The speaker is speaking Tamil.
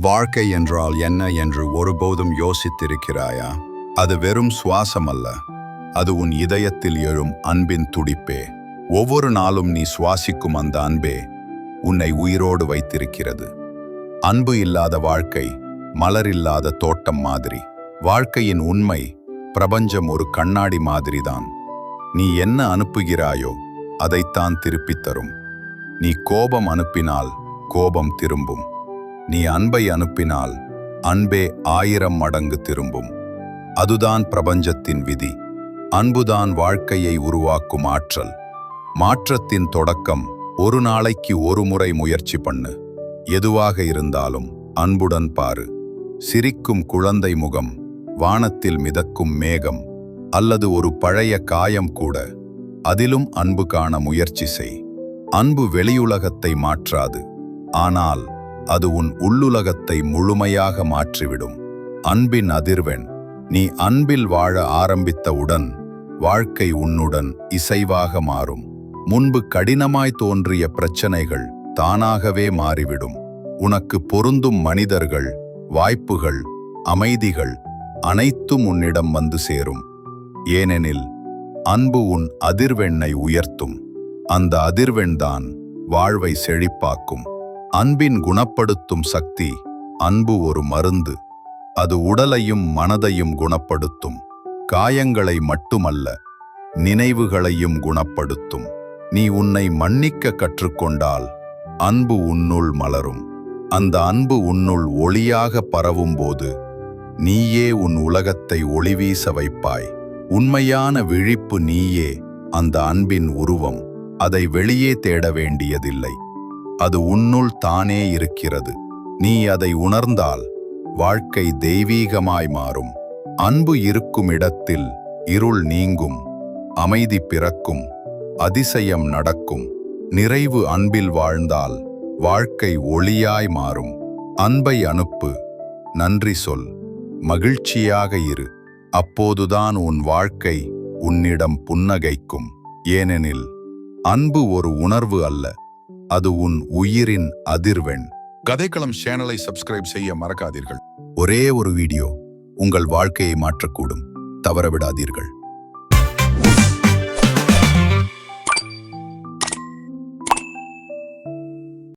வாழ்க்கை என்றால் என்ன என்று ஒருபோதும் யோசித்திருக்கிறாயா? அது வெறும் சுவாசம் அல்ல அது உன் இதயத்தில் எழும் அன்பின் துடிப்பே. ஒவ்வொரு நாளும் நீ சுவாசிக்கும் அந்த அன்பே உன்னை உயிரோடு வைத்திருக்கிறது. அன்பு இல்லாத வாழ்க்கை மலரில்லாத தோட்டம் மாதிரி. வாழ்க்கையின் உண்மை பிரபஞ்சம் ஒரு கண்ணாடி மாதிரிதான். நீ என்ன அனுப்புகிறாயோ அதைத்தான் திருப்பித் தரும். நீ கோபம் அனுப்பினால் கோபம் திரும்பும். நீ அன்பை அனுப்பினால் அன்பே ஆயிரம் மடங்கு திரும்பும். அதுதான் பிரபஞ்சத்தின் விதி. அன்புதான் வாழ்க்கையை உருவாக்கும் ஆற்றல். மாற்றத்தின் தொடக்கம் ஒரு நாளைக்கு ஒரு முறை முயற்சி பண்ணு. எதுவாக இருந்தாலும் அன்புடன் பாரு. சிரிக்கும் குழந்தை முகம் வானத்தில் மிதக்கும் மேகம் அல்லது ஒரு பழைய காயம் கூட அதிலும் அன்பு காண முயற்சி செய். அன்பு வெளியுலகத்தை மாற்றாது. ஆனால் அது உன் உள்ளுலகத்தை முழுமையாக மாற்றிவிடும். அன்பின் அதிர்வெண் நீ அன்பில் வாழ ஆரம்பித்தவுடன் வாழ்க்கை உன்னுடன் இசைவாக மாறும். முன்பு கடினமாய் தோன்றிய பிரச்சனைகள் தானாகவே மாறிவிடும். உனக்கு பொருந்தும் மனிதர்கள் வாய்ப்புகள் அமைதிகள் அனைத்தும் உன்னிடம் வந்து சேரும். ஏனெனில் அன்பு உன் அதிர்வெண்ணை உயர்த்தும். அந்த அதிர்வெண்தான் வாழ்வை செழிப்பாக்கும். அன்பின் குணப்படுத்தும் சக்தி அன்பு ஒரு மருந்து. அது உடலையும் மனதையும் குணப்படுத்தும். காயங்களை மட்டுமல்ல நினைவுகளையும் குணப்படுத்தும். நீ உன்னை மன்னிக்க கற்றுக்கொண்டால் அன்பு உன்னுள் மலரும். அந்த அன்பு உன்னுள் ஒளியாக பரவும்போது நீயே உன் உலகத்தை ஒளிவீச வைப்பாய். உண்மையான விழிப்பு நீயே அந்த அன்பின் உருவம். அதை வெளியே தேட வேண்டியதில்லை. அது உன்னுள் தானே இருக்கிறது. நீ அதை உணர்ந்தால் வாழ்க்கை தெய்வீகமாய் மாறும். அன்பு இருக்கும் இடத்தில் இருள் நீங்கும். அமைதி பிறக்கும். அதிசயம் நடக்கும். நிறைவு அன்பில் வாழ்ந்தால் வாழ்க்கை ஒளியாய் மாறும். அன்பை அனுப்பு. நன்றி சொல். மகிழ்ச்சியாக இரு. அப்போதுதான் உன் வாழ்க்கை உன்னிடம் புன்னகைக்கும். ஏனெனில் அன்பு ஒரு உணர்வு அல்ல. அது உன் உயிரின் அதிர்வெண். கதைக்களம் சேனலை சப்ஸ்கிரைப் செய்ய மறக்காதீர்கள். ஒரே ஒரு வீடியோ உங்கள் வாழ்க்கையை மாற்றக்கூடும். தவறவிடாதீர்கள்.